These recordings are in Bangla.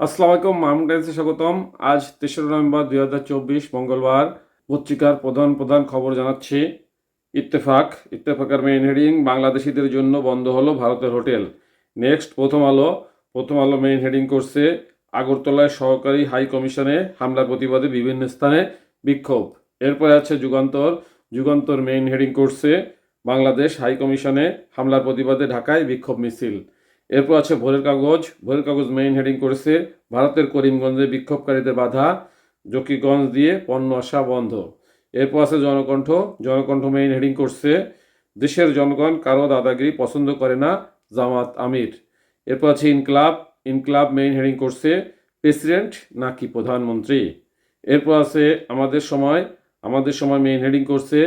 আসসালামু আলাইকুম মাহমুদ স্বাগতম। আজ তেসরা নভেম্বর দুই হাজার চব্বিশ, মঙ্গলবার পত্রিকার প্রধান প্রধান খবর জানাচ্ছি। ইত্তেফাক, ইত্তেফাকের মেইন হেডিং বাংলাদেশিদের জন্য বন্ধ হলো ভারতের হোটেল। নেক্সট প্রথম আলো। প্রথম আলো মেইন হেডিং করছে আগরতলায় সহকারী হাই কমিশনে হামলার প্রতিবাদে বিভিন্ন স্থানে বিক্ষোভ। এরপরে আছে যুগান্তর। যুগান্তর মেইন হেডিং করছে বাংলাদেশ হাই কমিশনে হামলার প্রতিবাদে ঢাকায় বিক্ষোভ মিছিল। এরপর আছে ভোরের কাগজ। ভোরের কাগজ মেইন হেডিং করেছে, ভারতের করিমগঞ্জে বিক্ষোভকারীদের বাধা, জকিগঞ্জ দিয়ে পণ্য আসা বন্ধ। এরপর আছে জনকণ্ঠ। জনকণ্ঠ মেইন হেডিং করছে, দেশের জনগণ কারও দাদাগিরি পছন্দ করে না, জামাত আমির। এরপর আছে ইনকলাব। ইনকলাব মেইন হেডিং করছে, প্রেসিডেন্ট নাকি প্রধানমন্ত্রী। এরপর আছে আমাদের সময়। আমাদের সময় মেইন হেডিং করছে,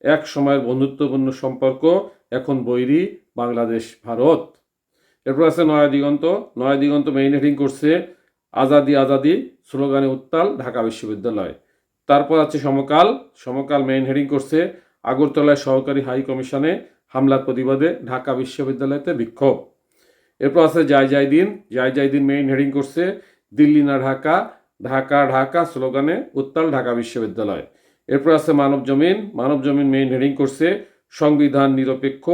এক সময়ের বন্ধুত্বপূর্ণ সম্পর্ক, এখন বৈরী, বাংলাদেশ, ভারত। এরপর আছে নয়া দিগন্ত। নয়া দিগন্ত মেইন হেডিং করছে আজাদি আজাদি, স্লোগানে উত্তাল ঢাকা বিশ্ববিদ্যালয়। তারপর আছে সমকাল। সমকাল মেইন হেডিং করছে আগরতলায় সহকারী হাই কমিশনে হামলার প্রতিবাদে ঢাকা বিশ্ববিদ্যালয়তে বিক্ষোভ। এরপর আছে যাই যাই দিন। যাই যাই দিন মেইন হেডিং করছে দিল্লি না ঢাকা ঢাকা ঢাকা স্লোগানে উত্তাল ঢাকা বিশ্ববিদ্যালয়। এরপর আছে মানব জমিন। মানব জমিন মেইন হেডিং করছে সংবিধান নিরপেক্ষ,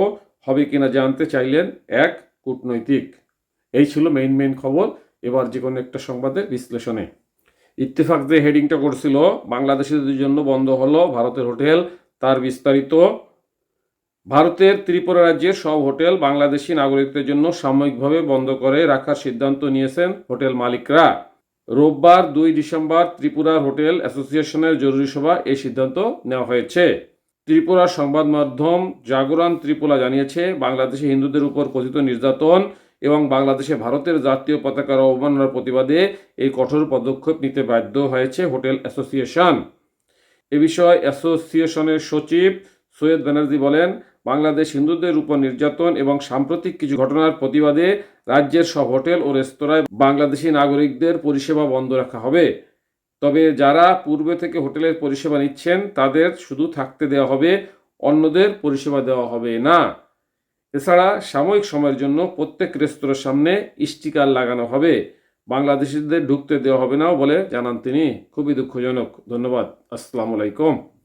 হবে কিনা জানতে চাইলেন এক কূটনৈতিক। এই ছিল মেইন মেইন খবর। এবার যে কোনো একটা সংবাদের বিশ্লেষণে। ইত্তেফাক যে হেডিংটা করছিল বাংলাদেশিদের জন্য বন্ধ হলো ভারতের হোটেল, তার বিস্তারিত। ভারতের ত্রিপুরা রাজ্যের সব হোটেল বাংলাদেশি নাগরিকদের জন্য সাময়িকভাবে বন্ধ করে রাখার সিদ্ধান্ত নিয়েছেন হোটেল মালিকরা। রোববার দুই ডিসেম্বর ত্রিপুরার হোটেল অ্যাসোসিয়েশনের জরুরি সভা এই সিদ্ধান্ত নেওয়া হয়েছে। ত্রিপুরার সংবাদ মাধ্যম জাগরণ ত্রিপুরা জানিয়েছে, বাংলাদেশে হিন্দুদের উপর কথিত নির্যাতন এবং বাংলাদেশে ভারতের জাতীয় পতাকার অবমাননার প্রতিবাদে এই কঠোর পদক্ষেপ নিতে বাধ্য হয়েছে হোটেল অ্যাসোসিয়েশন। এ বিষয়ে অ্যাসোসিয়েশনের সচিব সৈয়দ ব্যানার্জি বলেন, বাংলাদেশ হিন্দুদের উপর নির্যাতন এবং সাম্প্রতিক কিছু ঘটনার প্রতিবাদে রাজ্যের সব হোটেল ও রেস্তোরাঁয় বাংলাদেশি নাগরিকদের পরিষেবা বন্ধ রাখা হবে। তবে যারা পূর্বে থেকে হোটেলের পরিষেবা নিচ্ছেন, তাদের শুধু থাকতে দেওয়া হবে, অন্যদের পরিষেবা দেওয়া হবে না। এছাড়া সাময়িক সময়ের জন্য প্রত্যেক রেস্তোরাঁর সামনে স্টিকার লাগানো হবে। বাংলাদেশিদের ঢুকতে দেওয়া হবে না বলে জানান তিনি। খুবই দুঃখজনক। ধন্যবাদ। আসসালামু আলাইকুম।